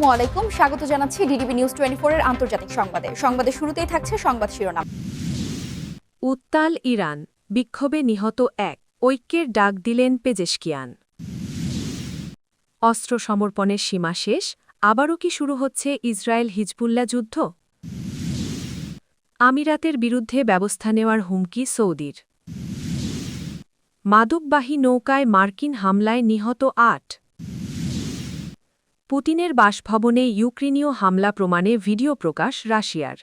আসসালামু আলাইকুম। স্বাগত জানাচ্ছি ডিডিবি নিউজ টোয়েন্টি এর আন্তর্জাতিক সংবাদে। সংবাদের শুরুতেই থাকছে সংবাদ শিরোনাম। উত্তাল ইরান, বিক্ষোভে নিহত এক, ঐক্যের ডাক দিলেন পেজেশকিয়ান। অস্ত্র সমর্পণের সীমা শেষ, আবারও কি শুরু হচ্ছে ইসরায়েল হিজবুল্লা যুদ্ধ? আমিরাতের বিরুদ্ধে ব্যবস্থা নেওয়ার হুমকি সৌদির। মাদকবাহী নৌকায় মার্কিন হামলায় নিহত আট পুতিনের বাসভবনে ইউক্রেনীয় হামলা প্রমাণে ভিডিও প্রকাশ রাশিয়ার।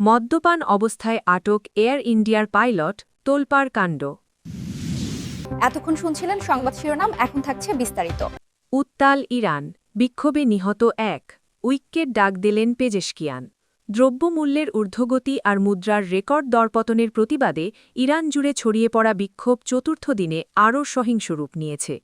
মদ্যপান অবস্থায় আটক এয়ার ইন্ডিয়ার পাইলট তোলপাড় কাণ্ড। এতক্ষণ শুনছিলেন সংবাদ শিরোনাম এখন থাকছে বিস্তারিত। উত্তাল ইরান বিক্ষোভে নিহত এক উইকেট ডাক দিলেন পেজেশকিয়ান। দ্রব্যমূল্যের ঊর্ধ্বগতি আর মুদ্রার রেকর্ড দরপতনের প্রতিবাদে ইরান জুড়ে ছড়িয়ে পড়া বিক্ষোভ চতুর্থ দিনে আরও সহিংস রূপ নিয়েছে।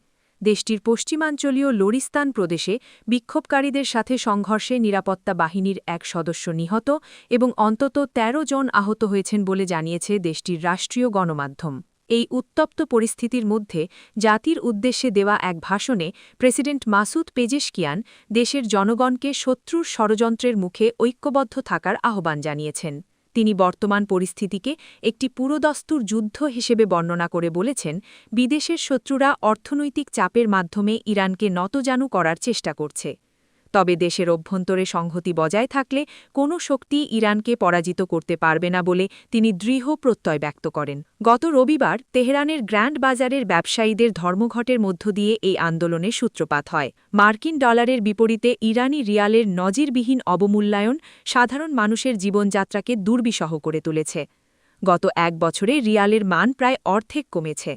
দেশটির পশ্চিমাঞ্চলীয় লোরিস্তান প্রদেশে বিক্ষোভকারীদের সাথে সংঘর্ষে নিরাপত্তা বাহিনীর এক সদস্য নিহত এবং অন্তত ১৩ জন আহত হয়েছেন বলে জানিয়েছে দেশটির রাষ্ট্রীয় গণমাধ্যম। এই উত্তপ্ত পরিস্থিতির মধ্যে জাতির উদ্দেশ্যে দেওয়া এক ভাষণে প্রেসিডেন্ট মাসুদ পেজেশকিয়ান দেশের জনগণকে শত্রুর ষড়যন্ত্রের মুখে ঐক্যবদ্ধ থাকার আহ্বান জানিয়েছেন। তিনি বর্তমান পরিস্থিতিকে একটি পুরোদস্তুর যুদ্ধ হিসেবে বর্ণনা করে বলেছেন, বিদেশের শত্রুরা অর্থনৈতিক চাপের মাধ্যমে ইরানকে নতজানু করার চেষ্টা করছে। তবে দেশের অভ্যন্তরে সংহতি বজায় থাকলে কোনো শক্তি ইরানকে পরাজিত করতে পারবে না বলে তিনি দৃঢ় প্রত্যয় ব্যক্ত করেন। গত রবিবার তেহরানের গ্র্যান্ড বাজারের ব্যবসায়ীদের ধর্মঘটের মধ্য দিয়ে এই আন্দোলনের সূত্রপাত হয়। মার্কিন ডলারের বিপরীতে ইরানি রিয়ালের নজিরবিহীন অবমূল্যায়ন সাধারণ মানুষের জীবনযাত্রাকে দুর্বিষহ করে তুলেছে। গত এক বছরে রিয়ালের মান প্রায় অর্ধেক কমেছে।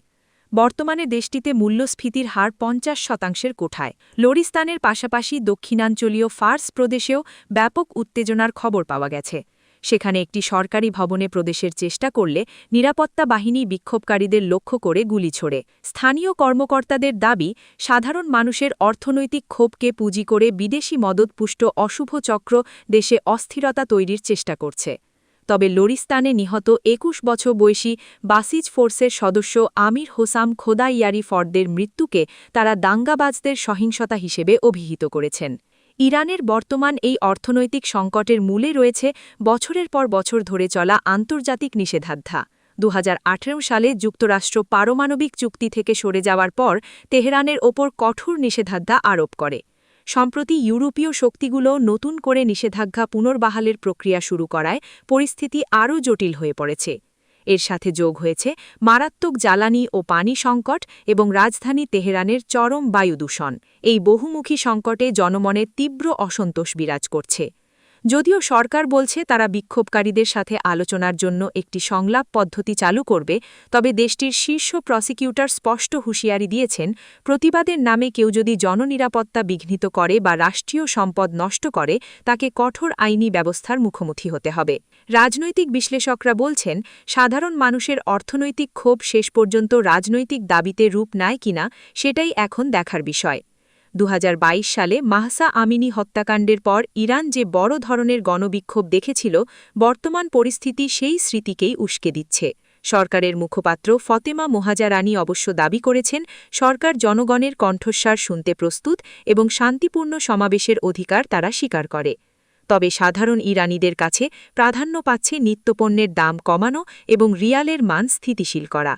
বর্তমানে দেশটিতে মূল্যস্ফীতির হার পঞ্চাশ শতাংশের কোঠায়। লোরিস্তানের পাশাপাশি দক্ষিণাঞ্চলীয় ফার্স প্রদেশেও ব্যাপক উত্তেজনার খবর পাওয়া গেছে। সেখানে একটি সরকারি ভবনে প্রদেশের চেষ্টা করলে নিরাপত্তা বাহিনী বিক্ষোভকারীদের লক্ষ্য করে গুলি ছোড়ে। স্থানীয় কর্মকর্তাদের দাবি, সাধারণ মানুষের অর্থনৈতিক ক্ষোভকে পুঁজি করে বিদেশি মদতপুষ্ট অশুভ চক্র দেশে অস্থিরতা তৈরির চেষ্টা করছে। তবে লোরিস্তানে নিহত একুশ বছর বয়সী বাসিজ ফোর্সের সদস্য আমির হোসাম খোদাইয়ারি ফর্দের মৃত্যুকে তারা দাঙ্গাবাজদের সহিংসতা হিসেবে অভিহিত করেছেন। ইরানের বর্তমান এই অর্থনৈতিক সংকটের মূলে রয়েছে বছরের পর বছর ধরে চলা আন্তর্জাতিক নিষেধাজ্ঞা। দু হাজার আঠেরো সালে যুক্তরাষ্ট্র পারমাণবিক চুক্তি থেকে সরে যাওয়ার পর তেহরানের ওপর কঠোর নিষেধাজ্ঞা আরোপ করে। সম্প্রতি ইউরোপীয় শক্তিগুলো নতুন করে নিষেধাজ্ঞা পুনর্বাহালের প্রক্রিয়া শুরু করায় পরিস্থিতি আরও জটিল হয়ে পড়েছে। এর সাথে যোগ হয়েছে মারাত্মক জ্বালানি ও পানি সংকট এবং রাজধানী তেহরানের চরম বায়ু দূষণ এই বহুমুখী সংকটে জনমনে তীব্র অসন্তোষ বিরাজ করছে। যদিও সরকার বলছে তারা বিক্ষোভকারীদের সাথে আলোচনার জন্য একটি সংলাপ পদ্ধতি চালু করবে, তবে দেশটির শীর্ষ প্রসিকিউটর স্পষ্ট হুঁশিয়ারি দিয়েছেন, প্রতিবাদের নামে কেউ যদি জননিরাপত্তা বিঘ্নিত করে বা রাষ্ট্রীয় সম্পদ নষ্ট করে, তাকে কঠোর আইনি ব্যবস্থার মুখোমুখি হতে হবে। রাজনৈতিক বিশ্লেষকরা বলছেন, সাধারণ মানুষের অর্থনৈতিক ক্ষোভ শেষ পর্যন্ত রাজনৈতিক দাবিতে রূপ নেয় কিনা, সেটাই এখন দেখার বিষয়। দু হাজার বাইশ সালে মাহসা আমিনী হত্যাকাণ্ডের পর ইরান যে বড় ধরনের গণবিক্ষোভ দেখেছিল, বর্তমান পরিস্থিতি সেই স্মৃতিকেই উস্কে দিচ্ছে। সরকারের মুখপাত্র ফতেমা মোহাজারানি অবশ্য দাবি করেছেন, সরকার জনগণের কণ্ঠস্বার শুনতে প্রস্তুত এবং শান্তিপূর্ণ সমাবেশের অধিকার তারা স্বীকার করে। তবে সাধারণ ইরানিদের কাছে প্রাধান্য পাচ্ছে নিত্যপণ্যের দাম কমানো এবং রিয়ালের মান স্থিতিশীল করা।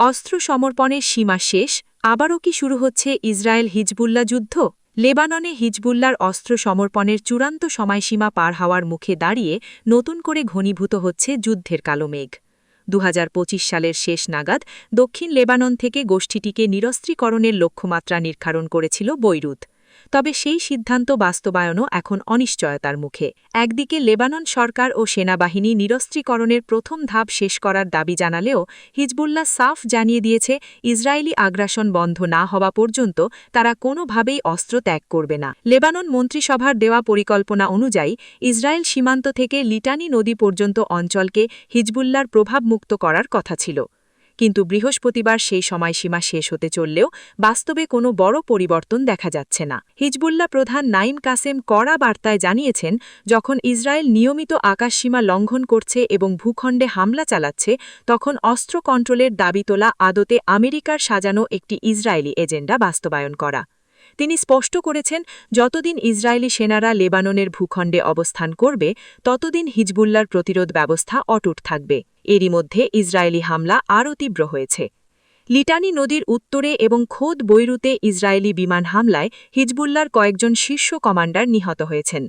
অস্ত্র সমর্পণের সীমা শেষ আবারও কি শুরু হচ্ছে ইসরায়েল হিজবুল্লা যুদ্ধ? লেবাননে হিজবুল্লার অস্ত্র সমর্পণের চূড়ান্ত সময়সীমা পার হওয়ার মুখে দাঁড়িয়ে নতুন করে ঘনীভূত হচ্ছে যুদ্ধের কালো মেঘ। দু হাজার পঁচিশ সালের শেষ নাগাদ দক্ষিণ লেবানন থেকে গোষ্ঠীটিকে নিরস্ত্রীকরণের লক্ষ্যমাত্রা নির্ধারণ করেছিল বৈরুত। তবে সেই সিদ্ধান্ত বাস্তবায়নও এখন অনিশ্চয়তার মুখে। একদিকে লেবানন সরকার ও সেনাবাহিনী নিরস্ত্রীকরণের প্রথম ধাপ শেষ করার দাবি জানালেও হিজবুল্লাহ সাফ জানিয়ে দিয়েছে, ইসরায়েলি আগ্রাসন বন্ধ না হওয়া পর্যন্ত তারা কোনোভাবেই অস্ত্র ত্যাগ করবে না। লেবানন মন্ত্রিসভার দেওয়া পরিকল্পনা অনুযায়ী, ইসরায়েল সীমান্ত থেকে লিটানি নদী পর্যন্ত অঞ্চলকে হিজবুল্লার প্রভাবমুক্ত করার কথা ছিল। কিন্তু বৃহস্পতিবার সেই সময়সীমা শেষ হতে চললেও বাস্তবে কোনো বড় পরিবর্তন দেখা যাচ্ছে না। হিজবুল্লাহ প্রধান নাইম কাসেম কড়া বার্তায় জানিয়েছেন, যখন ইসরায়েল নিয়মিত আকাশসীমা লঙ্ঘন করছে এবং ভূখণ্ডে হামলা চালাচ্ছে, তখন অস্ত্র কন্ট্রোলের দাবি তোলা আদতে আমেরিকার সাজানো একটি ইসরায়েলি এজেন্ডা বাস্তবায়ন করা। তিনি স্পষ্ট করেছেন, যতদিন ইসরায়েলি সেনারা লেবাননের ভূখণ্ডে অবস্থান করবে, ততদিন হিজবুল্লার প্রতিরোধ ব্যবস্থা অটুট থাকবে। এরই মধ্যে ইসরায়েলি হামলা আরও তীব্র হয়েছে। লিটানি নদীর উত্তরে এবং খোদ বৈরুতে ইসরায়েলি বিমান হামলায় হিজবুল্লার কয়েকজন শীর্ষ কমান্ডার নিহত হয়েছেন।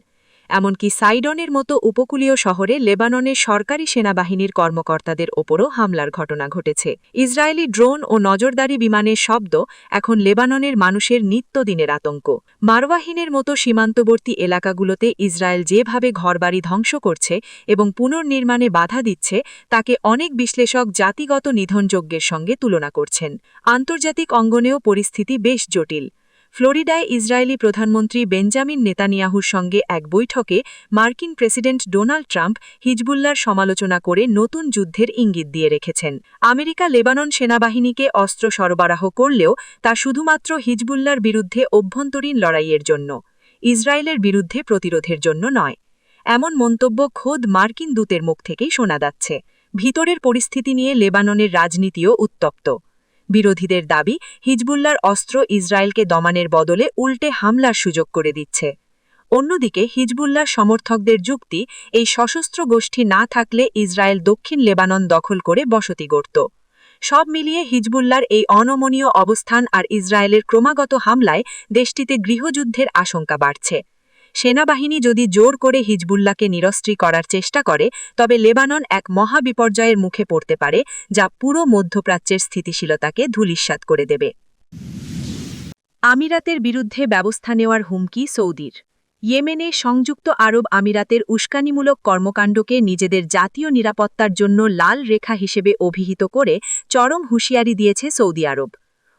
এমনকি সাইডনের মতো উপকূলীয় শহরে লেবাননের সরকারি সেনাবাহিনীর কর্মকর্তাদের ওপরও হামলার ঘটনা ঘটেছে। ইসরায়েলি ড্রোন ও নজরদারি বিমানের শব্দ এখন লেবাননের মানুষের নিত্যদিনের আতঙ্ক। মারওয়াহিনের মতো সীমান্তবর্তী এলাকাগুলোতে ইসরায়েল যেভাবে ঘরবাড়ি ধ্বংস করছে এবং পুনর্নির্মাণে বাধা দিচ্ছে, তাকে অনেক বিশ্লেষক জাতিগত নিধনযজ্ঞের সঙ্গে তুলনা করছেন। আন্তর্জাতিক অঙ্গনেও পরিস্থিতি বেশ জটিল। ফ্লোরিডায় ইসরায়েলি প্রধানমন্ত্রী বেঞ্জামিন নেতানিয়াহুর সঙ্গে এক বৈঠকে মার্কিন প্রেসিডেন্ট ডোনাল্ড ট্রাম্প হিজবুল্লার সমালোচনা করে নতুন যুদ্ধের ইঙ্গিত দিয়ে রেখেছেন। আমেরিকা লেবানন সেনাবাহিনীকে অস্ত্র সরবরাহ করলেও তা শুধুমাত্র হিজবুল্লার বিরুদ্ধে অভ্যন্তরীণ লড়াইয়ের জন্য, ইসরায়েলের বিরুদ্ধে প্রতিরোধের জন্য নয়। এমন মন্তব্য খোদ মার্কিন দূতের মুখ থেকেই শোনা যাচ্ছে। ভিতরের পরিস্থিতি নিয়ে লেবাননের রাজনীতিও উত্তপ্ত। বিরোধীদের দাবি হিজবুল্লার অস্ত্র ইসরায়েলকে দমানের বদলে উল্টে হামলার সুযোগ করে দিচ্ছে। অন্যদিকে হিজবুল্লার সমর্থকদের যুক্তি, এই সশস্ত্র গোষ্ঠী না থাকলে ইসরায়েল দক্ষিণ লেবানন দখল করে বসতি গড়ত। সব মিলিয়ে হিজবুল্লার এই অনমনীয় অবস্থান আর ইসরায়েলের ক্রমাগত হামলায় দেশটিতে গৃহযুদ্ধের আশঙ্কা বাড়ছে। সেনাবাহিনী যদি জোর করে হিজবুল্লাহকে নিরস্ত্রী করার চেষ্টা করে, তবে লেবানন এক মহাবিপর্যয়ের মুখে পড়তে পারে, যা পুরো মধ্যপ্রাচ্যের স্থিতিশীলতাকে ধূলিস্যাৎ করে দেবে। আমিরাতের বিরুদ্ধে ব্যবস্থা নেওয়ার হুমকি সৌদির। ইয়েমেনে সংযুক্ত আরব আমিরাতের উস্কানিমূলক কর্মকাণ্ডকে নিজেদের জাতীয় নিরাপত্তার জন্য লাল রেখা হিসেবে অভিহিত করে চরম হুঁশিয়ারি দিয়েছে সৌদি আরব।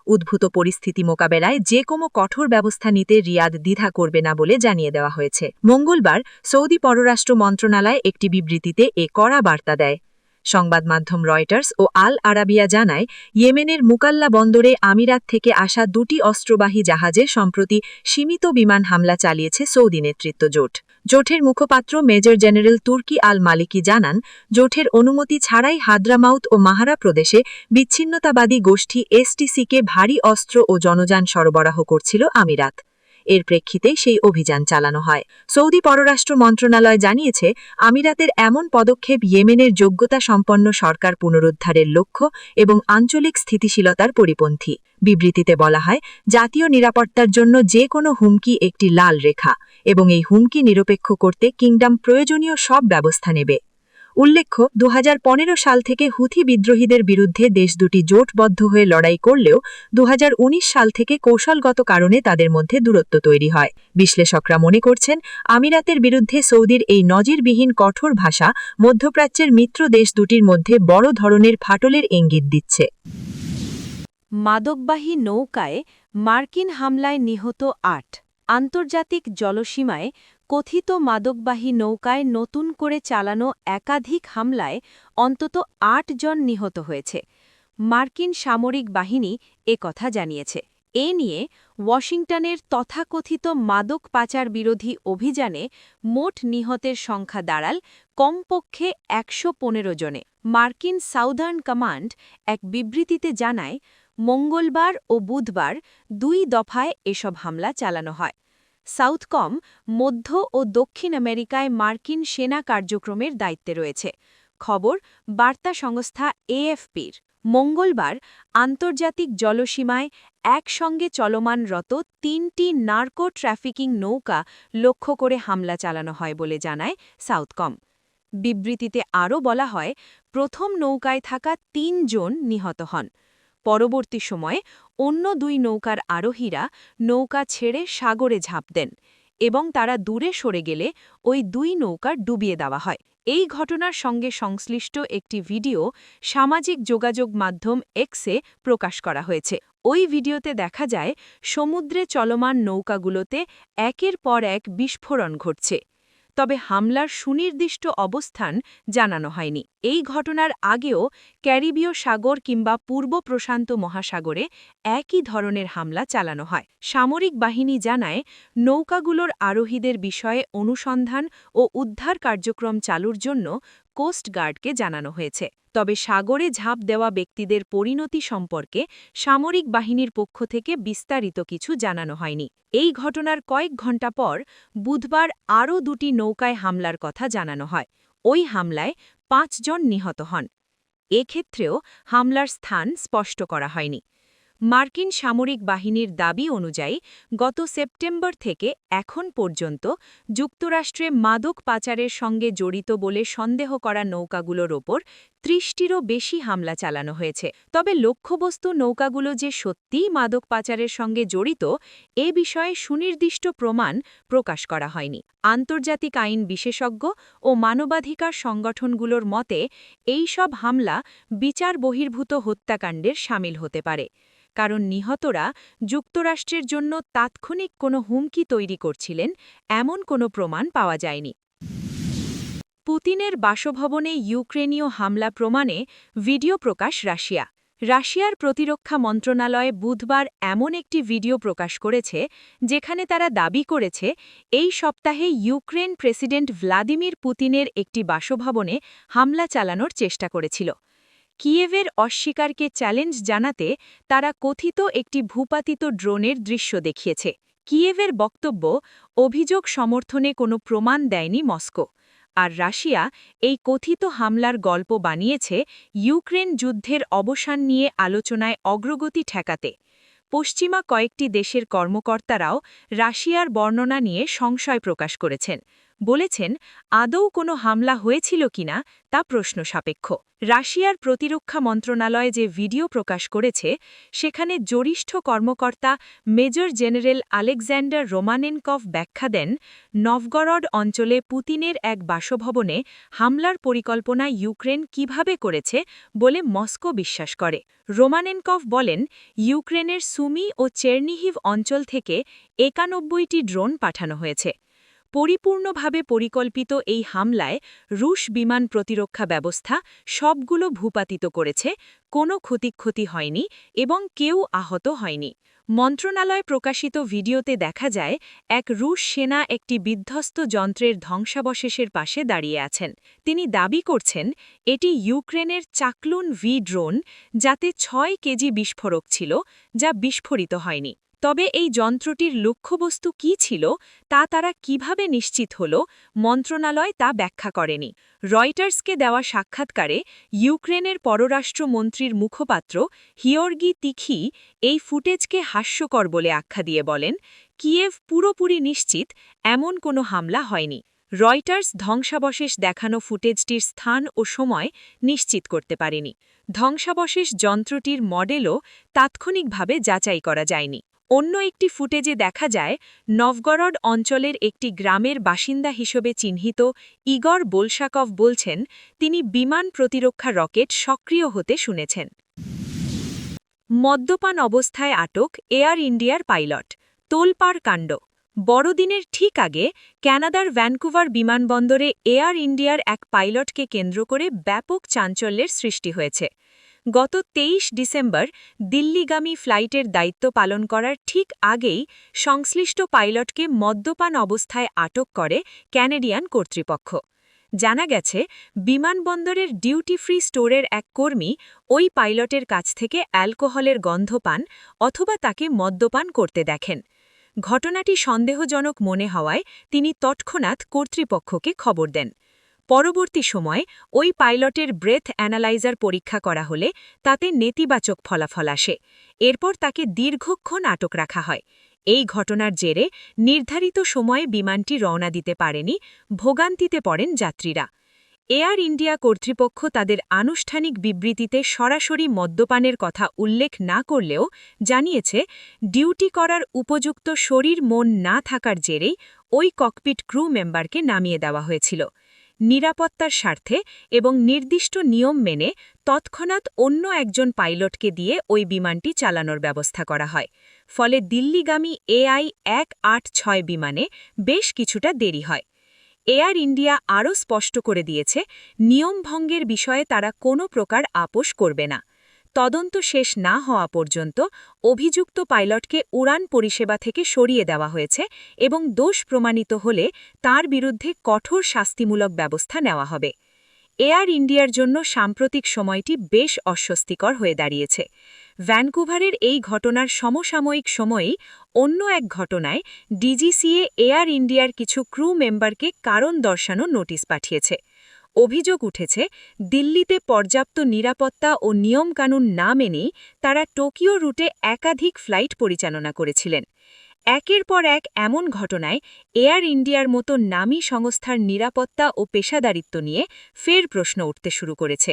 উদ্ভূত পরিস্থিতি মোকাবেলায় যে কোনো কঠোর ব্যবস্থা নিতে রিয়াদ দ্বিধা করবে না বলে জানিয়ে দেওয়া হয়েছে। মঙ্গলবার সৌদি পররাষ্ট্র মন্ত্রণালয় একটি বিবৃতিতে এ কড়া বার্তা দেয়। সংবাদ মাধ্যম রয়টার্স ও আল আরাবিয়া জানায়, ইয়েমেনের মুকাল্লা বন্দরে আমিরাত থেকে আসা দুটি অস্ত্রবাহী জাহাজে সম্প্রতি সীমিত বিমান হামলা চালিয়েছে সৌদি নেতৃত্ব জোট। জোটের মুখপাত্র মেজর জেনারেল তুর্কি আল মালিকি জানান, জোটের অনুমতি ছাড়াই হাদ্রামাউত ও মাহারা প্রদেশে বিচ্ছিন্নতাবাদী গোষ্ঠী এসটিসিকে ভারী অস্ত্র ও জনযান সরবরাহ করছিল আমিরাত। এর প্রেক্ষিতে সেই অভিযান চালানো হয়। সৌদি পররাষ্ট্র মন্ত্রণালয় জানিয়েছে, আমিরাতের এমন পদক্ষেপ ইয়েমেনের যোগ্যতা সম্পন্ন সরকার পুনরুদ্ধারের লক্ষ্য এবং আঞ্চলিক স্থিতিশীলতার পরিপন্থী। বিবৃতিতে বলা হয়, জাতীয় নিরাপত্তার জন্য যে কোনো হুমকি একটি লাল রেখা এবং এই হুমকি নিরপেক্ষ করতে কিংডম প্রয়োজনীয় সব ব্যবস্থা নেবে। উল্লেখ্য দু হাজার পনেরো সাল থেকে হুথি বিদ্রোহীদের বিরুদ্ধে দেশ দুটি জোটবদ্ধ হয়ে লড়াই করলেও দুহাজার উনিশ সাল থেকে কৌশলগত কারণে তাদের মধ্যে দূরত্ব তৈরি হয়। বিশ্লেষকরা মনে করছেন, আমিরাতের বিরুদ্ধে সৌদির এই নজিরবিহীন কঠোর ভাষা মধ্যপ্রাচ্যের মিত্র দেশ দুটির মধ্যে বড় ধরনের ফাটলের ইঙ্গিত দিচ্ছে। মাদকবাহী নৌকায় মার্কিন হামলায় নিহত আট। আন্তর্জাতিক জলসীমায় কথিত মাদকবাহী নৌকায় নতুন করে চালানো একাধিক হামলায় অন্তত আট জন নিহত হয়েছে। মার্কিন সামরিক বাহিনী এ কথা জানিয়েছে। এ নিয়ে ওয়াশিংটনের তথাকথিত মাদক পাচার বিরোধী অভিযানে মোট নিহতের সংখ্যা দাঁড়াল কমপক্ষে একশো পনেরো জনে। মার্কিন সাউদার্ন কমান্ড এক বিবৃতিতে জানায়, মঙ্গলবার ও বুধবার দুই দফায় এসব হামলা চালানো হয়। সাউথকম মধ্য ও দক্ষিণ আমেরিকায় মার্কিন সেনা কার্যক্রমের দায়িত্বে রয়েছে। খবর, বার্তা সংস্থা এএফপির। মঙ্গলবার আন্তর্জাতিক জলসীমায় একসঙ্গে চলমানরত তিনটি নার্কো ট্রাফিকিং নৌকা লক্ষ্য করে হামলা চালানো হয় বলে জানায় সাউথকম। বিবৃতিতে আরও বলা হয়, প্রথম নৌকায় থাকা তিনজন নিহত হন। পরবর্তী সময়ে অন্য দুই নৌকার আরোহীরা নৌকা ছেড়ে সাগরে ঝাঁপ দেন এবং তারা দূরে সরে গেলে ওই দুই নৌকার ডুবিয়ে দেওয়া হয়। এই ঘটনার সঙ্গে সংশ্লিষ্ট একটি ভিডিও সামাজিক যোগাযোগ মাধ্যম এক্সে প্রকাশ করা হয়েছে। ওই ভিডিওতে দেখা যায়, সমুদ্রে চলমান নৌকাগুলোতে একের পর এক বিস্ফোরণ ঘটছে। তবে হামলার সুনির্দিষ্ট অবস্থান জানানো হয়নি। এই ঘটনার আগেও ক্যারিবীয় সাগর কিংবা পূর্ব প্রশান্ত মহাসাগরে একই ধরনের হামলা চালানো হয়। সামরিক বাহিনী জানায়, নৌকাগুলোর আরোহীদের বিষয়ে অনুসন্ধান ও উদ্ধার কার্যক্রম চালুর জন্য কোস্ট গার্ডকে জানানো হয়েছে। তবে সাগরে ঝাঁপ দেওয়া ব্যক্তিদের পরিণতি সম্পর্কে সামরিক বাহিনীর পক্ষ থেকে বিস্তারিত কিছু জানানো হয়নি। এই ঘটনার কয়েক ঘণ্টা পর বুধবার আরও দুটি নৌকায় হামলার কথা জানানো হয়। ওই হামলায় পাঁচজন নিহত হন। এক্ষেত্রেও হামলার স্থান স্পষ্ট করা হয়নি। মার্কিন সামরিক বাহিনীর দাবি অনুযায়ী, গত সেপ্টেম্বর থেকে এখন পর্যন্ত যুক্তরাষ্ট্রে মাদক পাচারের সঙ্গে জড়িত বলে সন্দেহ করা নৌকাগুলোর ওপর ত্রিশটিরও বেশি হামলা চালানো হয়েছে। তবে লক্ষ্যবস্তু নৌকাগুলো যে সত্যিই মাদক পাচারের সঙ্গে জড়িত, এ বিষয়ে সুনির্দিষ্ট প্রমাণ প্রকাশ করা হয়নি। আন্তর্জাতিক আইন বিশেষজ্ঞ ও মানবাধিকার সংগঠনগুলোর মতে, এই সব হামলা বিচার বহির্ভূত হত্যাকাণ্ডের সামিল হতে পারে। কারণ নিহতরা যুক্তরাষ্ট্রের জন্য তাৎক্ষণিক কোনো হুমকি তৈরি করছিলেন, এমন কোনো প্রমাণ পাওয়া যায়নি। পুতিনের বাসভবনে ইউক্রেনীয় হামলা প্রমাণে ভিডিও প্রকাশ রাশিয়া। রাশিয়ার প্রতিরক্ষা মন্ত্রণালয় বুধবার এমন একটি ভিডিও প্রকাশ করেছে, যেখানে তারা দাবি করেছে, এই সপ্তাহে ইউক্রেন প্রেসিডেন্ট ভ্লাদিমির পুতিনের একটি বাসভবনে হামলা চালানোর চেষ্টা করেছিল। কিয়েভের অস্বীকারকে চ্যালেঞ্জ জানাতে তারা কথিত একটি ভূপাতিত ড্রোনের দৃশ্য দেখিয়েছে। কিয়েভের বক্তব্য, অভিযোগ সমর্থনে কোনো প্রমাণ দেয়নি মস্কো। আর রাশিয়া এই কথিত হামলার গল্প বানিয়েছে ইউক্রেন যুদ্ধের অবসান নিয়ে আলোচনায় অগ্রগতি ঠেকাতে। পশ্চিমা কয়েকটি দেশের কর্মকর্তারাও রাশিয়ার বর্ণনা নিয়ে সংশয় প্রকাশ করেছেন। বলেছেন, আদৌ কোনো হামলা হয়েছিল কিনা তা প্রশ্ন সাপেক্ষ। রাশিয়ার প্রতিরক্ষা মন্ত্রণালয় যে ভিডিও প্রকাশ করেছে, সেখানে জরিষ্ঠ কর্মকর্তা মেজর জেনারেল আলেকজান্ডার রোমানেনকভ ব্যাখ্যা দেন, নভগরড অঞ্চলে পুতিনের এক বাসভবনে হামলার পরিকল্পনা ইউক্রেন কীভাবে করেছে বলে মস্কো বিশ্বাস করে। রোমানেনকভ বলেন, ইউক্রেনের সুমি ও চেরনিহিভ অঞ্চল থেকে একানব্বইটি ড্রোন পাঠানো হয়েছে। পরিপূর্ণভাবে পরিকল্পিত এই হামলায় রুশ বিমান প্রতিরক্ষা ব্যবস্থা সবগুলো ভূপাতিত করেছে, কোনো ক্ষতিক্ষতি হয়নি এবং কেউ আহত হয়নি। মন্ত্রণালয় প্রকাশিত ভিডিওতে দেখা যায়, এক রুশ সেনা একটি বিধ্বস্ত যন্ত্রের ধ্বংসাবশেষের পাশে দাঁড়িয়ে আছেন। তিনি দাবি করছেন, এটি ইউক্রেনের চাকলুন ভি ড্রোন যাতে ছয় কেজি বিস্ফোরক ছিল, যা বিস্ফোরিত হয়নি। তবে এই যন্ত্রটির লক্ষ্যবস্তু কী ছিল তা তারা কীভাবে নিশ্চিত হল মন্ত্রণালয় তা ব্যাখ্যা করেনি। রয়টার্সকে দেওয়া সাক্ষাৎকারে ইউক্রেনের পররাষ্ট্রমন্ত্রীর মুখপাত্র হিয়র্গি তিখি এই ফুটেজকে হাস্যকর বলে আখ্যা দিয়ে বলেন, কিয়েভ পুরোপুরি নিশ্চিত, এমন কোনো হামলা হয়নি। রয়টার্স ধ্বংসাবশেষ দেখানো ফুটেজটির স্থান ও সময় নিশ্চিত করতে পারেনি। ধ্বংসাবশেষ যন্ত্রটির মডেলও তাৎক্ষণিকভাবে যাচাই করা যায়নি। অন্য একটি ফুটেজে দেখা যায়, নভগরড অঞ্চলের একটি গ্রামের বাসিন্দা হিসেবে চিহ্নিত ইগর বোলশাকভ বলছেন, তিনি বিমান প্রতিরক্ষা রকেট সক্রিয় হতে শুনেছেন। মদ্যপান অবস্থায় আটক এয়ার ইন্ডিয়ার পাইলট, তোলপাড় কাণ্ড। বড়দিনের ঠিক আগে, ক্যানাডার ভ্যানকুভার বিমানবন্দরে এয়ার ইন্ডিয়ার এক পাইলটকে কেন্দ্র করে ব্যাপক চাঞ্চল্যের সৃষ্টি হয়েছে। গত তেইশ ডিসেম্বর দিল্লিগামী ফ্লাইটের দায়িত্ব পালন করার ঠিক আগেই সংশ্লিষ্ট পাইলটকে মদ্যপান অবস্থায় আটক করে ক্যানেডিয়ান কর্তৃপক্ষ। জানা গেছে, বিমানবন্দরের ডিউটি ফ্রি স্টোরের এক কর্মী ওই পাইলটের কাছ থেকে অ্যালকোহলের গন্ধ পান অথবা তাকে মদ্যপান করতে দেখেন। ঘটনাটি সন্দেহজনক মনে হওয়ায় তিনি তৎক্ষণাৎ কর্তৃপক্ষকে খবর দেন। পরবর্তী সময় ওই পাইলটের ব্রেথ অ্যানালাইজার পরীক্ষা করা হলে তাতে নেতিবাচক ফলাফল আসে। এরপর তাকে দীর্ঘক্ষণ আটক রাখা হয়। এই ঘটনার জেরে নির্ধারিত সময়ে বিমানটি রওনা দিতে পারেনি, ভোগান্তিতে পড়েন যাত্রীরা। এয়ার ইন্ডিয়া কর্তৃপক্ষ তাদের আনুষ্ঠানিক বিবৃতিতে সরাসরি মদ্যপানের কথা উল্লেখ না করলেও জানিয়েছে, ডিউটি করার উপযুক্ত শরীর মন না থাকার জেরেই ওই ককপিট ক্রু মেম্বারকে নামিয়ে দেওয়া হয়েছিল। নিরাপত্তার স্বার্থে এবং নির্দিষ্ট নিয়ম মেনে তৎক্ষণাৎ অন্য একজন পাইলটকে দিয়ে ওই বিমানটি চালানোর ব্যবস্থা করা হয়। ফলে দিল্লিগামী এআই এক আট ছয় বিমানে বেশ কিছুটা দেরি হয়। এয়ার ইন্ডিয়া আরও স্পষ্ট করে দিয়েছে নিয়মভঙ্গের বিষয়ে তারা কোনো প্রকার আপোষ করবে না। তদন্ত শেষ না হওয়া পর্যন্ত অভিযুক্ত পাইলটকে উড়ান পরিষেবা থেকে সরিয়ে দেওয়া হয়েছে এবং দোষ প্রমাণিত হলে তার বিরুদ্ধে কঠোর শাস্তিমূলক ব্যবস্থা নেওয়া হবে। এয়ার ইন্ডিয়ার জন্য সাম্প্রতিক সময়টি বেশ অস্বস্তিকর হয়ে দাঁড়িয়েছে। ভ্যানকুভারের এই ঘটনার সমসাময়িক সময়েই অন্য এক ঘটনায় ডিজিসিএ এয়ার ইন্ডিয়ার কিছু ক্রু মেম্বারকে কারণ দর্শানো নোটিশ পাঠিয়েছে। অভিযোগ উঠেছে, দিল্লিতে পর্যাপ্ত নিরাপত্তা ও নিয়মকানুন না মেনেই তারা টোকিও রুটে একাধিক ফ্লাইট পরিচালনা করেছিলেন। একের পর এক এমন ঘটনায় এয়ার ইন্ডিয়ার মতো নামী সংস্থার নিরাপত্তা ও পেশাদারিত্ব নিয়ে ফের প্রশ্ন উঠতে শুরু করেছে।